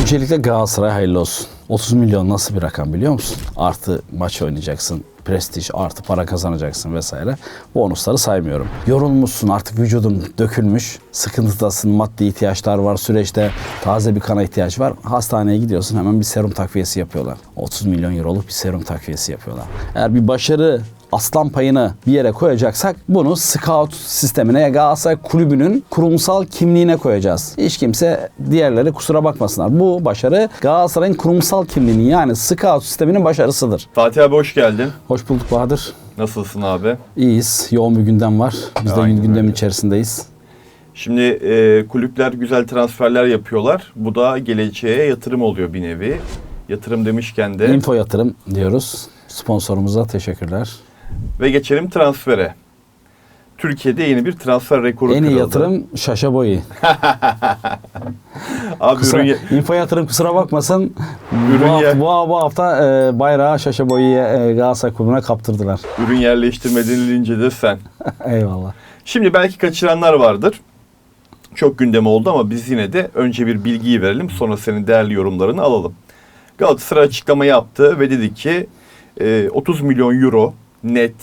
Öncelikle Galatasaray hayırlı olsun. 30 milyon nasıl bir rakam biliyor musun? Artı maç oynayacaksın, prestij, artı para kazanacaksın vesaire. Bonusları saymıyorum. Yorulmuşsun artık vücudun dökülmüş. Sıkıntıdasın, maddi ihtiyaçlar var süreçte. Taze bir kana ihtiyaç var. Hastaneye gidiyorsun hemen bir serum takviyesi yapıyorlar. 30 milyon euroluk bir serum takviyesi yapıyorlar. Eğer bir başarı aslan payını bir yere koyacaksak bunu scout sistemine Galatasaray kulübünün kurumsal kimliğine koyacağız. Hiç kimse diğerleri kusura bakmasınlar. Bu başarı Galatasaray'ın kurumsal kimliğinin yani scout sisteminin başarısıdır. Fatih abi hoş geldin. Hoş bulduk Bahadır. Nasılsın abi? İyiyiz. Yoğun bir gündem var. Biz de Aynen gündemin öyle. içerisindeyiz. Şimdi e, kulüpler güzel transferler yapıyorlar. Bu da geleceğe yatırım oluyor bir nevi. Yatırım demişken de Info yatırım diyoruz. Sponsorumuza teşekkürler. Ve geçelim transfere. Türkiye'de yeni bir transfer rekoru En iyi kırıldı. yatırım Şaşa Boyu. Abi Kusura, ürün, info yatırım kusura bakmasın. Ürün bu, hafta, bu, bu hafta e, bayrağı Şaşa Boyu'ya e, Galatasaray kulübüne kaptırdılar. ürün yerleştirme denilince de sen. Eyvallah. Şimdi belki kaçıranlar vardır. Çok gündem oldu ama biz yine de önce bir bilgiyi verelim. Sonra senin değerli yorumlarını alalım. Galatasaray açıklama yaptı ve dedi ki e, 30 milyon euro net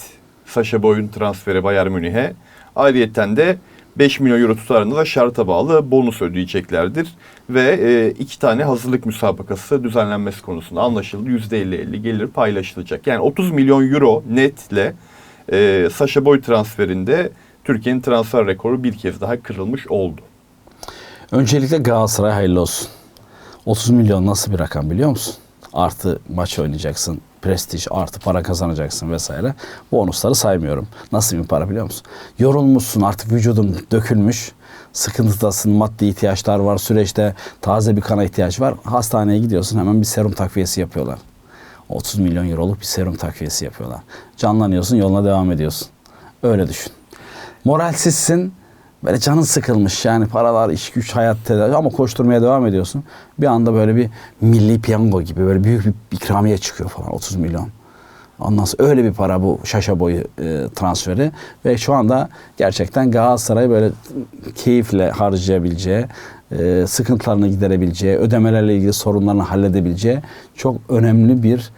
Saşa Boy'un transferi Bayern Münih'e. Ayrıyeten de 5 milyon euro tutarında da şarta bağlı bonus ödeyeceklerdir. Ve e, iki tane hazırlık müsabakası düzenlenmesi konusunda anlaşıldı. %50-50 gelir paylaşılacak. Yani 30 milyon euro netle e, Saşa Boy transferinde Türkiye'nin transfer rekoru bir kez daha kırılmış oldu. Öncelikle Galatasaray hayırlı olsun. 30 milyon nasıl bir rakam biliyor musun? Artı maç oynayacaksın, prestij, artı para kazanacaksın vesaire. Bonusları saymıyorum. Nasıl bir para biliyor musun? Yorulmuşsun artık vücudun dökülmüş. Sıkıntıdasın, maddi ihtiyaçlar var süreçte. Taze bir kana ihtiyaç var. Hastaneye gidiyorsun hemen bir serum takviyesi yapıyorlar. 30 milyon euroluk bir serum takviyesi yapıyorlar. Canlanıyorsun, yoluna devam ediyorsun. Öyle düşün. Moralsizsin. Böyle canın sıkılmış yani paralar, iş güç, hayat tedavi ama koşturmaya devam ediyorsun. Bir anda böyle bir milli piyango gibi böyle büyük bir ikramiye çıkıyor falan 30 milyon. Ondan sonra öyle bir para bu şaşa boyu e, transferi ve şu anda gerçekten Galatasaray böyle keyifle harcayabileceği, e, sıkıntılarını giderebileceği, ödemelerle ilgili sorunlarını halledebileceği çok önemli bir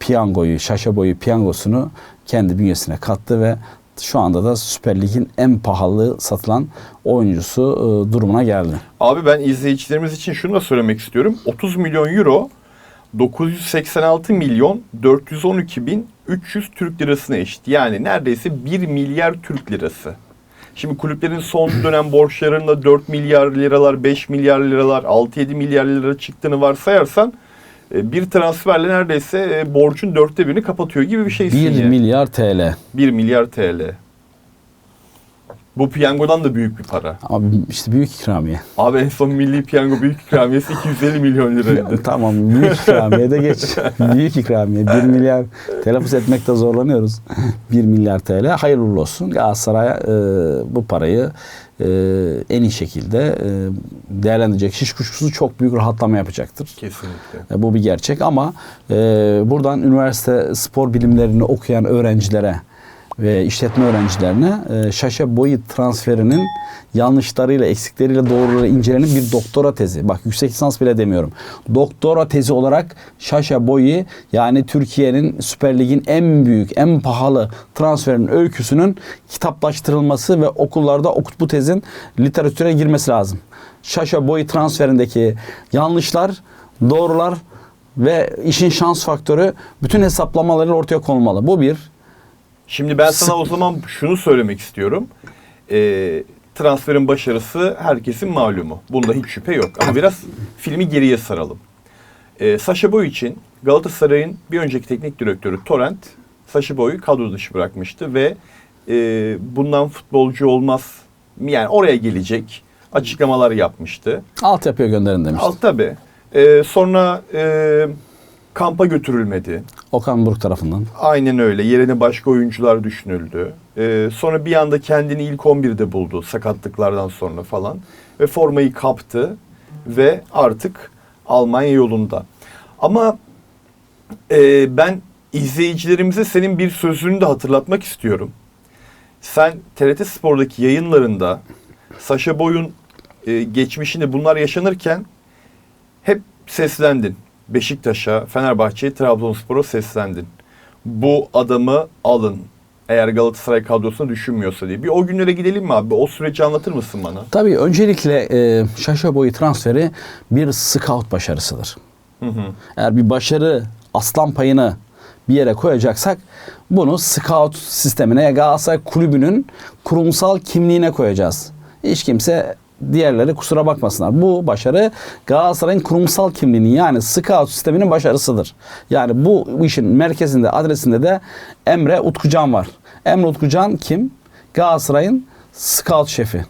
piyangoyu, şaşa boyu piyangosunu kendi bünyesine kattı ve şu anda da Süper Lig'in en pahalı satılan oyuncusu e, durumuna geldi. Abi ben izleyicilerimiz için şunu da söylemek istiyorum. 30 milyon euro 986 milyon 412 bin 300 Türk lirasına eşit. Yani neredeyse 1 milyar Türk lirası. Şimdi kulüplerin son dönem borçlarında 4 milyar liralar, 5 milyar liralar, 6-7 milyar lira çıktığını varsayarsan bir transferle neredeyse e, borcun dörtte birini kapatıyor gibi bir şeysin 1 yani. milyar TL. 1 milyar TL. Bu piyangodan da büyük bir para. Ama işte büyük ikramiye. Abi en son milli piyango büyük ikramiyesi 250 milyon liraydı. tamam büyük ikramiye de geç. büyük ikramiye. 1 milyar telaffuz etmekte zorlanıyoruz. 1 milyar TL. Hayırlı olsun. Galatasaray e, bu parayı e, en iyi şekilde e, değerlendirecek. Hiç kuşkusuz çok büyük rahatlama yapacaktır. Kesinlikle. E, Bu bir gerçek ama e, buradan üniversite spor bilimlerini okuyan öğrencilere ve işletme öğrencilerine e, şaşa boyu transferinin yanlışlarıyla, eksikleriyle doğruları incelenen bir doktora tezi. Bak yüksek lisans bile demiyorum. Doktora tezi olarak şaşa boyu yani Türkiye'nin Süper Lig'in en büyük, en pahalı transferin öyküsünün kitaplaştırılması ve okullarda okut bu tezin literatüre girmesi lazım. Şaşa boyu transferindeki yanlışlar, doğrular ve işin şans faktörü bütün hesaplamaları ortaya konulmalı. Bu bir. Şimdi ben sana o zaman şunu söylemek istiyorum. Ee, transferin başarısı herkesin malumu. Bunda hiç şüphe yok. Ama biraz filmi geriye saralım. Ee, Saşa Boy için Galatasaray'ın bir önceki teknik direktörü Torrent Saşa Boy'u kadro dışı bırakmıştı ve e, bundan futbolcu olmaz yani oraya gelecek açıklamalar yapmıştı. Altyapıya gönderin demişti. Al tabii. Ee, sonra e, kampa götürülmedi. Okan Buruk tarafından. Aynen öyle. Yerine başka oyuncular düşünüldü. Ee, sonra bir anda kendini ilk 11'de buldu sakatlıklardan sonra falan. Ve formayı kaptı ve artık Almanya yolunda. Ama e, ben izleyicilerimize senin bir sözünü de hatırlatmak istiyorum. Sen TRT Spor'daki yayınlarında Saşa Boy'un e, geçmişini bunlar yaşanırken hep seslendin. Beşiktaş'a, Fenerbahçe'ye, Trabzonspor'a seslendin. Bu adamı alın. Eğer Galatasaray kadrosuna düşünmüyorsa diye. Bir o günlere gidelim mi abi? O süreci anlatır mısın bana? Tabii öncelikle e, Şaşa boyu transferi bir scout başarısıdır. Hı hı. Eğer bir başarı aslan payını bir yere koyacaksak bunu scout sistemine Galatasaray kulübünün kurumsal kimliğine koyacağız. Hiç kimse diğerleri kusura bakmasınlar. Bu başarı Galatasaray'ın kurumsal kimliğinin yani scout sisteminin başarısıdır. Yani bu işin merkezinde adresinde de Emre Utkucan var. Emre Utkucan kim? Galatasaray'ın scout şefi.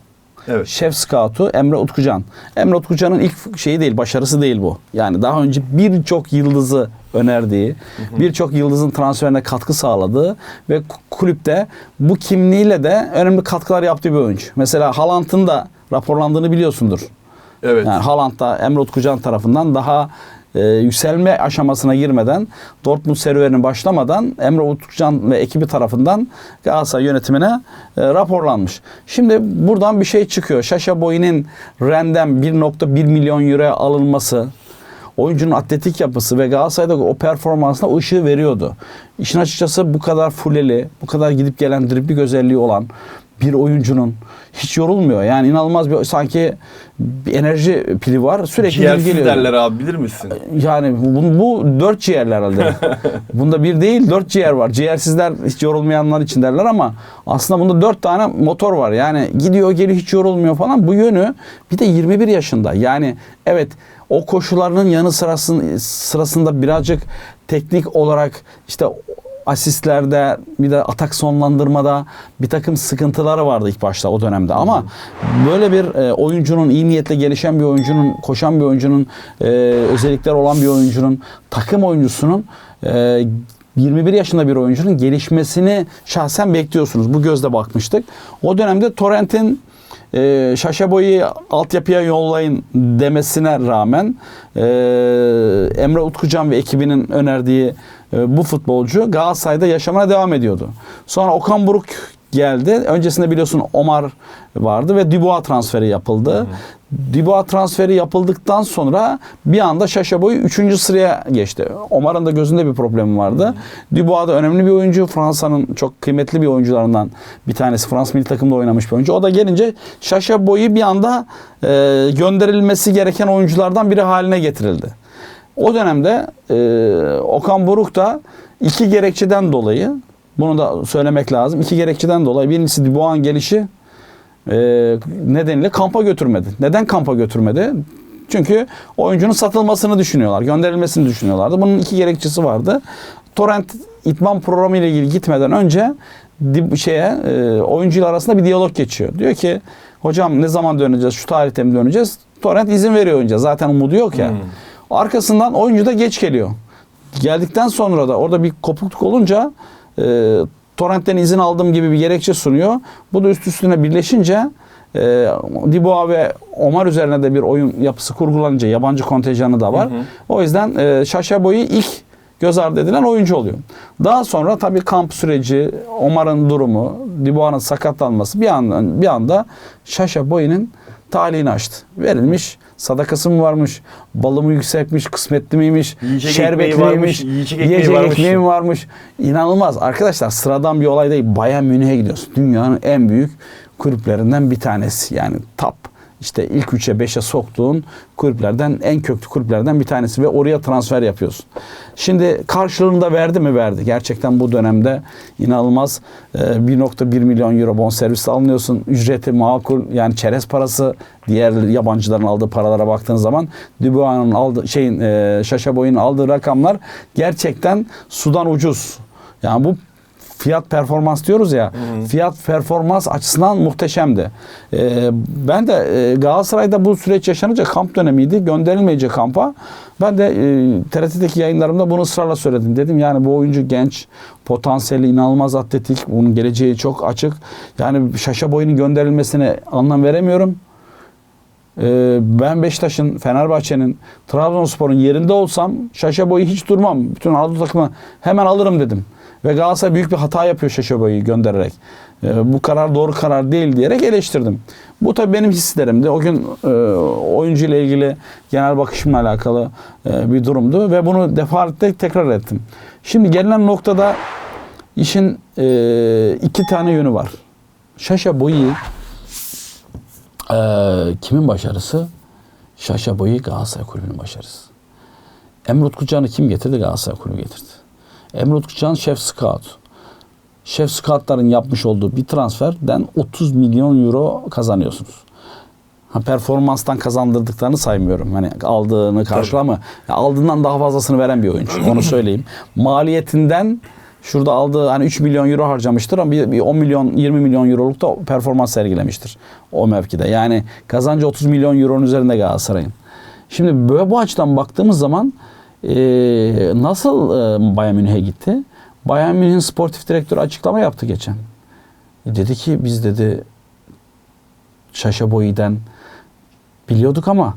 Evet. Şef Scout'u Emre Utkucan. Emre Utkucan'ın ilk şeyi değil, başarısı değil bu. Yani daha önce birçok yıldızı önerdiği, birçok yıldızın transferine katkı sağladığı ve ku- kulüpte bu kimliğiyle de önemli katkılar yaptığı bir oyuncu. Mesela Haaland'ın da raporlandığını biliyorsundur. Evet. Yani Haaland da Emre Utkucan tarafından daha e, yükselme aşamasına girmeden Dortmund serüvenine başlamadan Emre Utkucan ve ekibi tarafından Galatasaray yönetimine e, raporlanmış. Şimdi buradan bir şey çıkıyor. Şaşa Boy'un Ren'den 1.1 milyon euroya alınması oyuncunun atletik yapısı ve Galatasaray'da o performansına ışığı veriyordu. İşin açıkçası bu kadar fuleli, bu kadar gidip gelen driblik özelliği olan bir oyuncunun hiç yorulmuyor. Yani inanılmaz bir sanki bir enerji pili var. Sürekli Ciğersiz geliyor. derler abi bilir misin? Yani bu, bu dört ciğerler herhalde. bunda bir değil dört ciğer var. Ciğersizler hiç yorulmayanlar için derler ama aslında bunda dört tane motor var. Yani gidiyor geliyor hiç yorulmuyor falan. Bu yönü bir de 21 yaşında. Yani evet o koşularının yanı sırasında birazcık teknik olarak işte asistlerde bir de atak sonlandırmada bir takım sıkıntıları vardı ilk başta o dönemde ama böyle bir e, oyuncunun iyi niyetle gelişen bir oyuncunun koşan bir oyuncunun e, özellikleri olan bir oyuncunun takım oyuncusunun e, 21 yaşında bir oyuncunun gelişmesini şahsen bekliyorsunuz. Bu gözle bakmıştık. O dönemde Torrent'in e, Şaşa Boy'u altyapıya yollayın demesine rağmen e, Emre Utkucan ve ekibinin önerdiği bu futbolcu Galatasaray'da yaşamına devam ediyordu. Sonra Okan Buruk geldi. Öncesinde biliyorsun Omar vardı ve Dubois transferi yapıldı. Dubois transferi yapıldıktan sonra bir anda Şaşa Boy 3. sıraya geçti. Omar'ın da gözünde bir problemi vardı. Dubois da önemli bir oyuncu. Fransa'nın çok kıymetli bir oyuncularından bir tanesi. Fransız milli takımda oynamış bir oyuncu. O da gelince Şaşa Boy'u bir anda e, gönderilmesi gereken oyunculardan biri haline getirildi. O dönemde e, Okan Buruk da iki gerekçeden dolayı bunu da söylemek lazım. İki gerekçeden dolayı birincisi Dubois'un gelişi e, nedeniyle kampa götürmedi. Neden kampa götürmedi? Çünkü oyuncunun satılmasını düşünüyorlar, gönderilmesini düşünüyorlardı. Bunun iki gerekçesi vardı. Torrent itman programı ile ilgili gitmeden önce şeye e, oyuncular arasında bir diyalog geçiyor. Diyor ki hocam ne zaman döneceğiz? Şu tarihte mi döneceğiz? Torrent izin veriyor oyuncuya. Zaten umudu yok ya. Hmm. Arkasından oyuncu da geç geliyor. Geldikten sonra da orada bir kopukluk olunca e, Torrent'ten izin aldığım gibi bir gerekçe sunuyor. Bu da üst üstüne birleşince e, Diboa ve Omar üzerine de bir oyun yapısı kurgulanınca yabancı kontenjanı da var. Hı hı. O yüzden e, Şaşa Boy'u ilk göz ardı edilen oyuncu oluyor. Daha sonra tabii kamp süreci, Omar'ın durumu, Diboa'nın sakatlanması bir anda bir anda Şaşa Boy'un talihini açtı. Verilmiş sadakası mı varmış, balı mı yüksekmiş, kısmetli miymiş, Yiyecek şerbetli ekmeği varmış, miymiş, yiyecek ekmeği yiyecek varmış. ekmeği mi varmış. İnanılmaz. Arkadaşlar sıradan bir olay değil. Bayern Münih'e gidiyorsun. Dünyanın en büyük kulüplerinden bir tanesi. Yani top işte ilk 3'e 5'e soktuğun kulüplerden en köklü kulüplerden bir tanesi ve oraya transfer yapıyorsun. Şimdi karşılığını da verdi mi? Verdi. Gerçekten bu dönemde inanılmaz e, 1.1 milyon euro bonservis alınıyorsun. Ücreti makul yani çerez parası diğer yabancıların aldığı paralara baktığın zaman Dubois'un aldığı şeyin e, Şaşa Boy'un aldığı rakamlar gerçekten sudan ucuz. Yani bu fiyat performans diyoruz ya. Fiyat performans açısından muhteşemdi. Ee, ben de e, Galatasaray'da bu süreç yaşanınca kamp dönemiydi. Gönderilmeyecek kampa. Ben de e, TRT'deki yayınlarımda bunu ısrarla söyledim. Dedim yani bu oyuncu genç, potansiyeli inanılmaz atletik. Bunun geleceği çok açık. Yani Şaşa boyunun gönderilmesine anlam veremiyorum. Ee, ben Beşiktaş'ın, Fenerbahçe'nin, Trabzonspor'un yerinde olsam Şaşa boyu hiç durmam. Bütün Anadolu takımı hemen alırım dedim. Ve Galatasaray büyük bir hata yapıyor Şaşa boyu göndererek. e, bu karar doğru karar değil diyerek eleştirdim. Bu tabii benim hislerimdi. O gün e, oyuncu ile ilgili genel bakışımla alakalı e, bir durumdu ve bunu defaatle tekrar ettim. Şimdi gelinen noktada işin e, iki tane yönü var. Şaşa Boyi e, kimin başarısı? Şaşa Boyi Galatasaray Kulübü'nün başarısı. Emre Utkucan'ı kim getirdi? Galatasaray Kulübü getirdi. Emre Utkucan şef scout. Şef scoutların yapmış olduğu bir transferden 30 milyon euro kazanıyorsunuz. Ha, performanstan kazandırdıklarını saymıyorum. Hani aldığını karşılama. Ya aldığından daha fazlasını veren bir oyuncu. Onu söyleyeyim. Maliyetinden şurada aldığı hani 3 milyon euro harcamıştır ama bir, bir 10 milyon 20 milyon euroluk da performans sergilemiştir o mevkide. Yani kazancı 30 milyon euronun üzerinde Galatasaray'ın. Şimdi böyle bu açıdan baktığımız zaman e, nasıl e, Bayern Münih'e gitti? Bayern Münih'in sportif direktörü açıklama yaptı geçen. E, dedi ki biz dedi Şaşa Boyi'den biliyorduk ama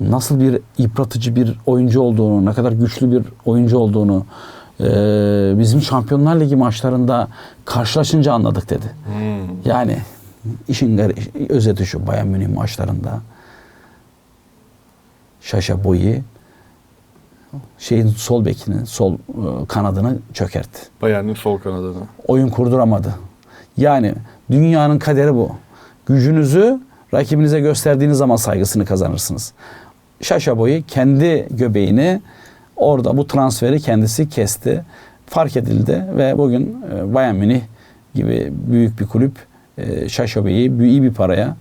nasıl bir yıpratıcı bir oyuncu olduğunu, ne kadar güçlü bir oyuncu olduğunu e, bizim Şampiyonlar Ligi maçlarında karşılaşınca anladık dedi. Yani işin özeti şu Bayern Münih maçlarında Şaşa Boyi şeyin sol bekinin sol e, kanadını çökertti. Bayern'in sol kanadını. Oyun kurduramadı. Yani dünyanın kaderi bu. Gücünüzü rakibinize gösterdiğiniz zaman saygısını kazanırsınız. Şaşa Boyi kendi göbeğini orada bu transferi kendisi kesti. Fark edildi ve bugün e, Bayern Münih gibi büyük bir kulüp e, Şaşa Boyi'yi iyi bir paraya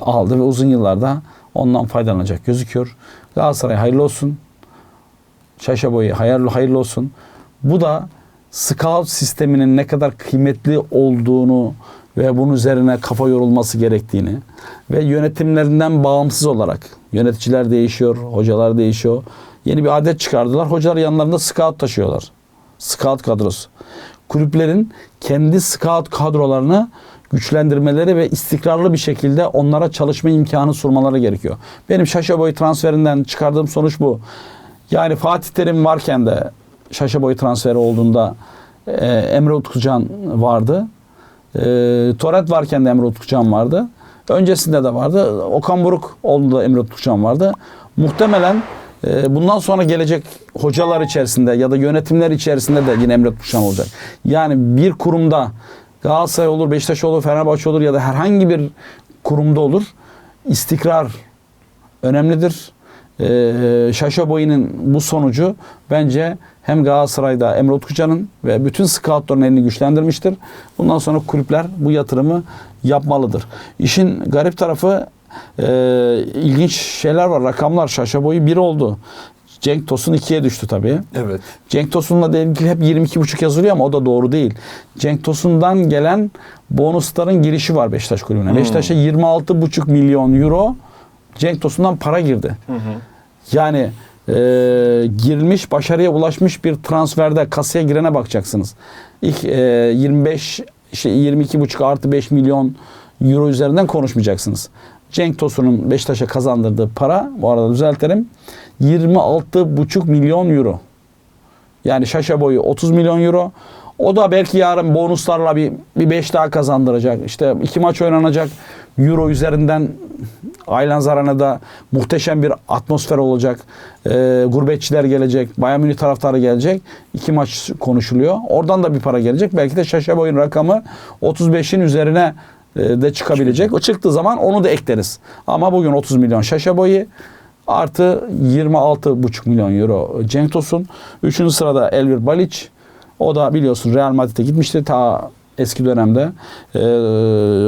aldı ve uzun yıllarda ondan faydalanacak gözüküyor. Galatasaray hayırlı olsun. Şaşa boyu hayırlı hayırlı olsun. Bu da scout sisteminin ne kadar kıymetli olduğunu ve bunun üzerine kafa yorulması gerektiğini ve yönetimlerinden bağımsız olarak yöneticiler değişiyor, hocalar değişiyor. Yeni bir adet çıkardılar. Hocalar yanlarında scout taşıyorlar. Scout kadrosu. Kulüplerin kendi scout kadrolarını güçlendirmeleri ve istikrarlı bir şekilde onlara çalışma imkanı sunmaları gerekiyor. Benim Şaşa Boy transferinden çıkardığım sonuç bu. Yani Fatih Terim varken de Şaşa Boy transferi olduğunda e, Emre Utkucan vardı. E, Toret varken de Emre Utkucan vardı. Öncesinde de vardı. Okan Buruk olduğunda Emre Utkucan vardı. Muhtemelen e, bundan sonra gelecek hocalar içerisinde ya da yönetimler içerisinde de yine Emre Utkucan olacak. Yani bir kurumda Galatasaray olur, Beşiktaş olur, Fenerbahçe olur ya da herhangi bir kurumda olur. İstikrar önemlidir. Ee, Şaşa Boy'un bu sonucu bence hem Galatasaray'da Emre Utkucan'ın ve bütün scoutların elini güçlendirmiştir. Bundan sonra kulüpler bu yatırımı yapmalıdır. İşin garip tarafı e, ilginç şeyler var. Rakamlar Şaşa Boyu 1 oldu. Cenk Tosun 2'ye düştü tabii. Evet. Cenk Tosun'la ilgili hep 22,5 yazılıyor ama o da doğru değil. Cenk Tosun'dan gelen bonusların girişi var Beşiktaş kulübüne. Hmm. Beşiktaş'a 26,5 milyon euro Cenk Tosun'dan para girdi. Yani e, girmiş, başarıya ulaşmış bir transferde kasaya girene bakacaksınız. İlk e, 25 şey 22,5 artı 5 milyon euro üzerinden konuşmayacaksınız. Cenk Tosun'un Beşiktaş'a kazandırdığı para, bu arada düzeltelim, 26,5 milyon euro. Yani şaşa boyu 30 milyon euro. O da belki yarın bonuslarla bir, bir 5 daha kazandıracak. İşte iki maç oynanacak. Euro üzerinden Aylan Arena'da muhteşem bir atmosfer olacak. Ee, gurbetçiler gelecek. Bayern Münih taraftarı gelecek. İki maç konuşuluyor. Oradan da bir para gelecek. Belki de Şaşa Boy'un rakamı 35'in üzerine e, de çıkabilecek. O çıktığı zaman onu da ekleriz. Ama bugün 30 milyon Şaşa Boy'u artı 26,5 milyon euro Cenk Tosun. Üçüncü sırada Elvir Balic. O da biliyorsun Real Madrid'e gitmişti ta eski dönemde. Ee,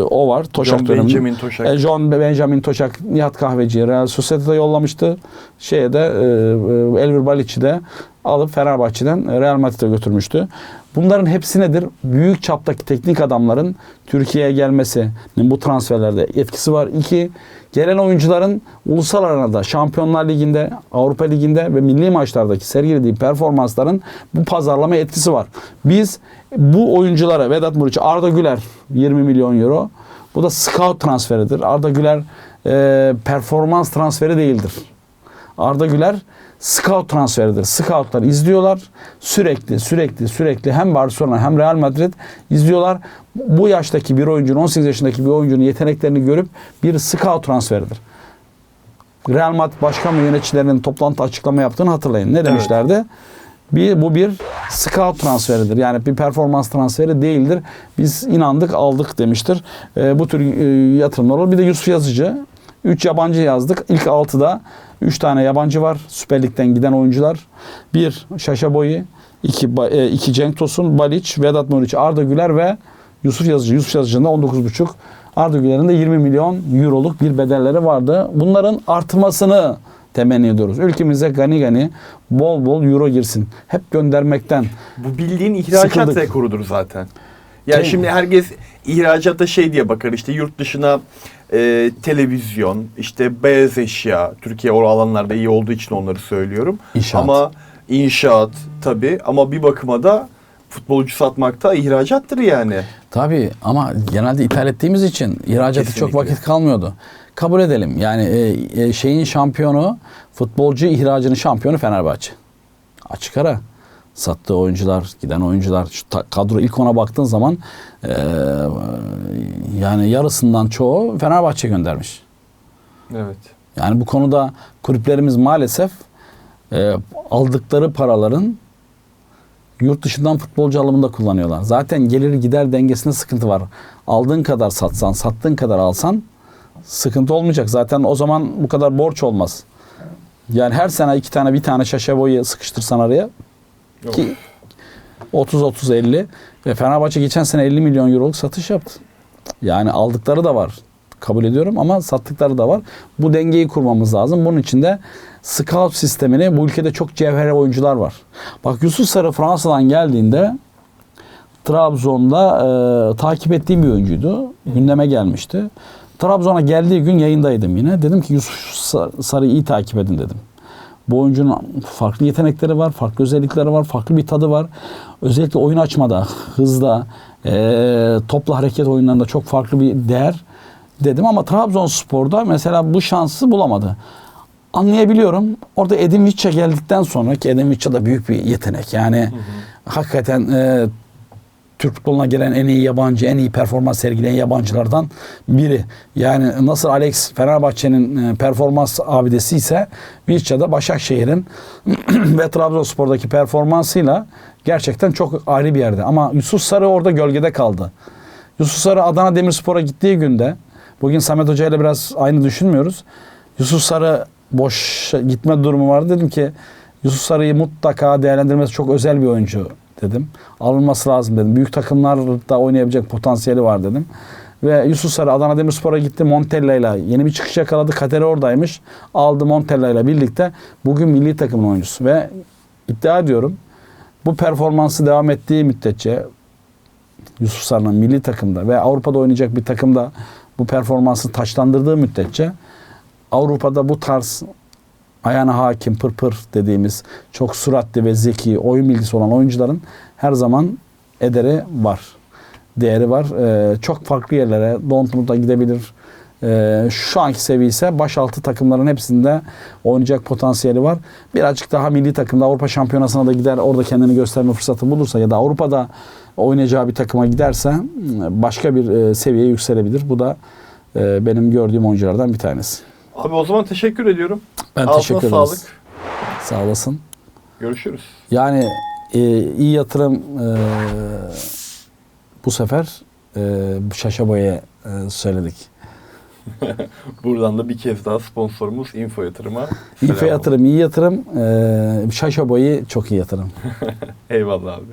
o var. Toşak John döneminde. Benjamin Toşak. E, John Benjamin Toşak Nihat Kahveci'yi Real Sociedad'a yollamıştı. Şeye de e, e, Elvir Balic'i de alıp Fenerbahçe'den Real Madrid'e götürmüştü. Bunların hepsi nedir? Büyük çaptaki teknik adamların Türkiye'ye gelmesinin bu transferlerde etkisi var. İki, gelen oyuncuların ulusal arenada, Şampiyonlar Ligi'nde, Avrupa Ligi'nde ve milli maçlardaki sergilediği performansların bu pazarlama etkisi var. Biz bu oyunculara Vedat Muriç, Arda Güler 20 milyon euro. Bu da scout transferidir. Arda Güler e, performans transferi değildir. Arda Güler scout transferidir. Scoutlar izliyorlar. Sürekli sürekli sürekli hem Barcelona hem Real Madrid izliyorlar. Bu yaştaki bir oyuncunun 18 yaşındaki bir oyuncunun yeteneklerini görüp bir scout transferidir. Real Madrid başkan ve yöneticilerinin toplantı açıklama yaptığını hatırlayın. Ne demişlerdi? Bir, bu bir scout transferidir. Yani bir performans transferi değildir. Biz inandık aldık demiştir. Ee, bu tür e, yatırımlar olur. Bir de Yusuf Yazıcı. 3 yabancı yazdık. İlk 6'da 3 tane yabancı var. Süper Lig'den giden oyuncular. Bir Şaşa Boyu, iki, Ba- e, iki Cenk Tosun, Baliç, Vedat Muriç, Arda Güler ve Yusuf Yazıcı. Yusuf Yazıcı'nın da 19,5 Arda Güler'in de 20 milyon euroluk bir bedelleri vardı. Bunların artmasını temenni ediyoruz. Ülkemize gani gani bol bol euro girsin. Hep göndermekten. Bu bildiğin ihracat Sıkıldık. rekorudur zaten. Yani Değil şimdi herkes ihracata şey diye bakar işte yurt dışına e, televizyon, işte beyaz eşya, Türkiye o alanlarda iyi olduğu için onları söylüyorum. İnşaat. Ama inşaat tabii ama bir bakıma da futbolcu satmakta ihracattır yani. Tabii ama genelde ithal ettiğimiz için ihracata çok Kesinlikle. vakit kalmıyordu. Kabul edelim. Yani e, e, şeyin şampiyonu, futbolcu ihracının şampiyonu Fenerbahçe. Açık ara. Sattığı oyuncular, giden oyuncular, şu kadro ilk ona baktığın zaman e, yani yarısından çoğu Fenerbahçe göndermiş. Evet. Yani bu konuda kulüplerimiz maalesef e, aldıkları paraların yurt dışından futbolcu alımında kullanıyorlar. Zaten gelir gider dengesinde sıkıntı var. Aldığın kadar satsan, sattığın kadar alsan sıkıntı olmayacak. Zaten o zaman bu kadar borç olmaz. Yani her sene iki tane bir tane şaşa boyu sıkıştırsan araya ki 30-30-50 ve Fenerbahçe geçen sene 50 milyon euroluk satış yaptı. Yani aldıkları da var. Kabul ediyorum ama sattıkları da var. Bu dengeyi kurmamız lazım. Bunun için de scout sistemini bu ülkede çok cevher oyuncular var. Bak Yusuf Sarı Fransa'dan geldiğinde Trabzon'da e, takip ettiğim bir oyuncuydu. Gündeme gelmişti. Trabzon'a geldiği gün yayındaydım yine. Dedim ki Yusuf Sar- Sarı'yı iyi takip edin dedim. Bu oyuncunun farklı yetenekleri var, farklı özellikleri var, farklı bir tadı var. Özellikle oyun açmada, hızda, e, topla hareket oyunlarında çok farklı bir değer dedim ama Trabzonspor'da mesela bu şansı bulamadı. Anlayabiliyorum. Orada Edin Vich'a geldikten sonra ki Edin Vich'a da büyük bir yetenek. Yani hakikaten e, Türk futboluna gelen en iyi yabancı, en iyi performans sergileyen yabancılardan biri. Yani nasıl Alex Fenerbahçe'nin e, performans abidesi ise Vich'a da Başakşehir'in ve Trabzonspor'daki performansıyla gerçekten çok ayrı bir yerde. Ama Yusuf Sarı orada gölgede kaldı. Yusuf Sarı Adana Demirspor'a gittiği günde bugün Samet Hoca ile biraz aynı düşünmüyoruz. Yusuf Sarı boş gitme durumu vardı. Dedim ki Yusuf Sarı'yı mutlaka değerlendirmesi çok özel bir oyuncu dedim. Alınması lazım dedim. Büyük takımlarda oynayabilecek potansiyeli var dedim. Ve Yusuf Sarı Adana Demirspor'a gitti Montella ile yeni bir çıkış yakaladı. Kateri oradaymış. Aldı Montella ile birlikte bugün milli takımın oyuncusu. Ve iddia ediyorum bu performansı devam ettiği müddetçe Yusuf Sarı'nın milli takımda ve Avrupa'da oynayacak bir takımda bu performansı taçlandırdığı müddetçe Avrupa'da bu tarz ayağına hakim pır pır dediğimiz çok suratlı ve zeki oyun bilgisi olan oyuncuların her zaman ederi var. Değeri var. Ee, çok farklı yerlere Dortmund'a gidebilir. Ee, şu anki seviye ise başaltı takımların hepsinde oynayacak potansiyeli var. Birazcık daha milli takımda Avrupa Şampiyonası'na da gider orada kendini gösterme fırsatı bulursa ya da Avrupa'da oynayacağı bir takıma giderse başka bir e, seviyeye yükselebilir. Bu da e, benim gördüğüm oyunculardan bir tanesi. Abi o zaman teşekkür ediyorum. Ben Ağzına teşekkür sağlık. ederiz. Sağ olasın. Görüşürüz. Yani e, iyi yatırım e, bu sefer e, bu Şaşaboy'a e, söyledik. Buradan da bir kez daha sponsorumuz Info Yatırım'a. Selam yatırım, iyi yatırım. E, Şaşaboy'u çok iyi yatırım. Eyvallah abi.